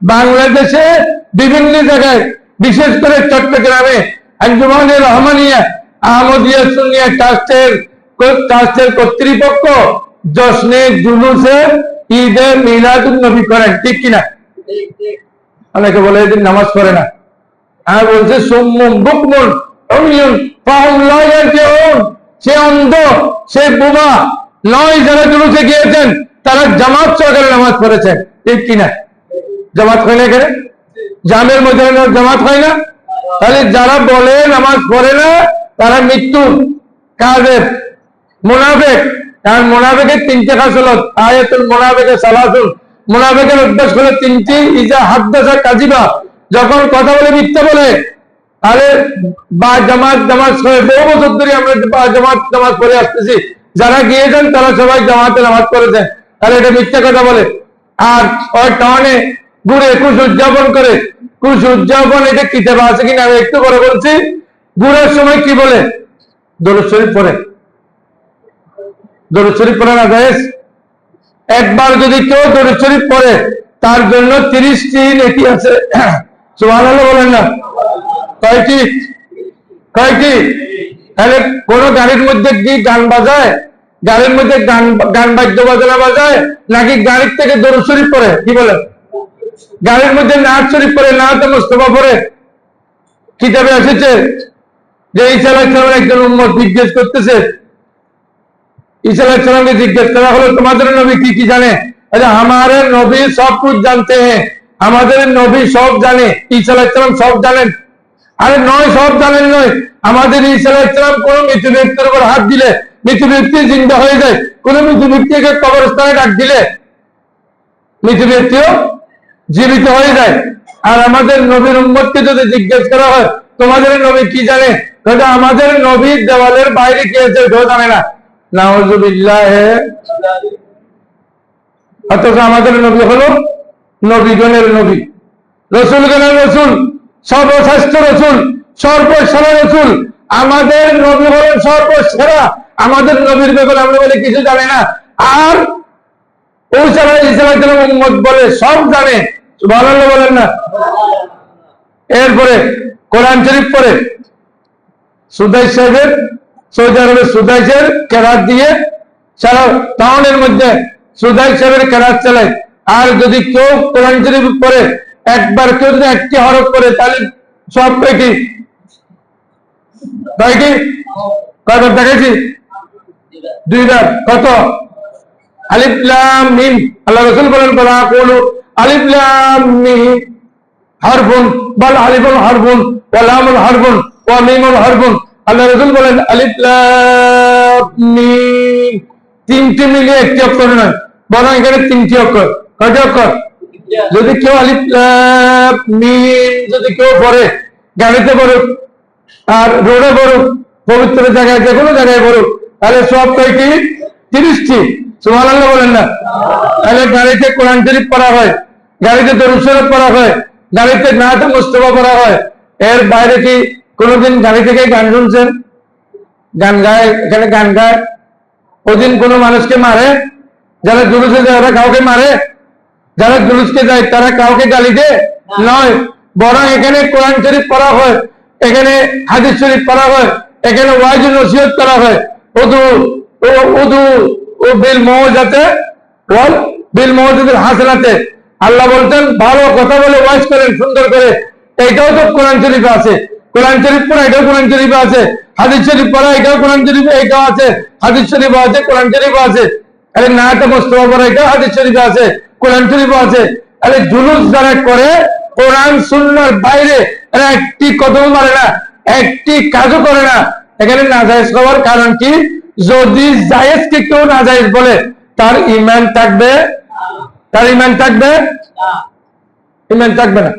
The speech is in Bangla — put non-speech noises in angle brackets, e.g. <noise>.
বাংলাদেশে বিভিন্ন জায়গায়, বিশেষ করে চট্টগ্রামে আঞ্জুমানের রহমানিয়া আহমদিয়া সুনিয়া ট্রাস্টের ট্রাস্টের কর্তৃপক্ষ জশ্নে জুলুসে ঈদে মিলাদুল নবী করেন, ঠিক কিনা? অনেকে বলে এদিন নামাজ পড়ে না। আর বলছে সোম্মুম বুকমুন সে অন্ধ, সে বোমা নয় যারা জুলুসে গিয়েছেন, তারা জামাত সহকারে নামাজ পড়েছেন, ঠিক কিনা? জামাত হয় না এখানে? জামের মধ্যে জামাত হয় না? তাহলে যারা বলে নামাজ পড়ে না, তারা মৃত্যু। কাজের মোনাফেক। কারণ মোনাফেকের তিনটে খাসলত। আয়াতুল মোনাফেকের সালাসুল। মোনাফেকের অভ্যাস করে তিনটি, ইজা হাত হাদ্দাসা কাজিবা যখন কথা বলে, মিথ্যা বলে, তাহলে বা জামাত জামাত করে বহু বছর ধরে আমরা জামাত জামাত করে আসতেছি। যারা গিয়েছেন তারা সবাই জামাতে নামাজ করেছেন তাহলে এটা মিথ্যা কথা বলে। আর টাউনে ঘুরে কুশ উদযাপন করে। কুশ উদযাপন, এটা কিতাব আছে কিনা আমি একটু করে বলছি। ঘুরের সময় কি বলে? দরুদ শরীফ পড়ে। দরুদ শরীফ পড়ে না জায়েজ একবার যদি কেউ দরুদ শরীফ পড়ে, তার জন্য তিরিশটি নেকি আছে। <clears throat> সুবহানাল্লাহ বলেন না। কয়টি? কয়টি? তাহলে কোন গাড়ির মধ্যে কি গান বাজায়? গাড়ির মধ্যে গান গান বাদ্য বাজনা বাজায়? নাকি গাড়ির থেকে দরুদ শরীফ পড়ে? কি বলে? গাড়ির মধ্যে নাচ শরীফ পড়ে না তো মোস্তফা পড়ে কিতাবে এসেছে যে আলাইহিস একজন উম্মত জিজ্ঞেস করতেছে আলাইহিস জিজ্ঞেস করা হলো, তোমাদের নবী কি কি জানে? নবী সব জানতে हैं আমাদের নবী সব জানে সব জানেন। আরে, নয়, সব জানেন নয়। আমাদের আলাইহিস কোন মৃত ব্যক্তির উপর হাত দিলে মৃত ব্যক্তি জিন্দা হয়ে যায়, কোন মৃত ব্যক্তিকে কবরস্থানে ডাক দিলে মৃত ব্যক্তিও জীবিত হয়ে যায়। আর আমাদের নবীর উম্মতকে যদি জিজ্ঞেস করা হয়, তোমাদের নবী কি জানে? তাহলে আমাদের নবীর দেওয়ালের বাইরে কি আছে? ওটাও জানে না। নাউজুবিল্লাহ। অথচ আমাদের নবী হলো নবীগণের নবী। রসুলগণের রসুল, সর্বশ্রেষ্ঠ রসুল, সর্বসেরা রসুল। আমাদের নবী হলেন সর্বসেরা। আমাদের নবীর ব্যাপারে আমরা বলে কিছু জানে না। আর বলে সব জানে। ভালো বলেন না। এরপরে কোরআন শরীফ পরে সুদাই সাহেবের, সৌদি আরবের সুদাইসের কেরাত দিয়ে সারা টাউনের মধ্যে সুদাই সাহেবের কেরাত চালায়। আর যদি কেউ কোরআন শরীফ পরে একবার কেউ যদি একটি হরফ করে তাহলে সব কয়টি কয়টি কয়বার দেখাইছি? দুইবার। কত? আল্লাহ বলেন ওয়া আল্লাহ বলেন তিনটি মিলিয়ে একটি অক্ষর নয়, বরং এখানে তিনটি অক্ষর। কয়টি অক্ষর? যদি কেউ আলিফ লাম মিম যদি কেউ পড়ে, গাড়িতে পড়ুক আর রোডে পড়ুক, পবিত্র জায়গায় যে কোনো জায়গায় পড়ুক, তাহলে সব কয়টি? তিরিশটি। সুমান আল্লাহ বলেন না। তাহলে গাড়িতে কোরআন শরীফ পড়া হয়, গাড়িতে দরুদ শরীফ পড়া হয়, গাড়িতে নাতে মুস্তফা পড়া হয়। এর বাইরে কি কোনোদিন গাড়ি থেকে গান শুনছেন? গান গায়, এখানে গান গায়। ওদিন কোনো মানুষকে মারে, যারা জুলুসে যায় ওরা কাউকে মারে। যারা জুলুসকে যায় তারা কাউকে গালি দেয়? নয়। বরং এখানে কোরআন শরীফ পড়া হয়, এখানে হাদিস শরীফ পড়া হয়, এখানে ওয়াজ নসিহত করা হয়। উদু উদু। ও বিল মৌজাতে বল, বিল মৌজাতের হাসনাতে। আল্লাহ বলতেন ভালো কথা বলে ওয়াজ করেন, সুন্দর করে। এইটাও তো কোরআন শরীফে আছে। কোরআন শরীফ পড়া, এটাও কোরআন শরীফে আছে। হাদিস শরীফ পড়া, এটাও কোরআন শরীফে, এটাও আছে। হাদিস শরীফ আছে, কোরআন শরীফ আছে। আরে না তো মোস্তফা পড়া এটাও হাদিস শরীফে আছে, কোরআন শরীফ আছে। আরে জুলুস যারা করে, কোরআন সুন্নার বাইরে একটি কদম মারে না, একটি কাজও করে না। এখানে নাজায়েজ হওয়ার কারণ কি? যদি জায়েজকে কেউ না জায়েজ বলে তার ইমান থাকবে? তার ইমান থাকবে? ইমান থাকবে না।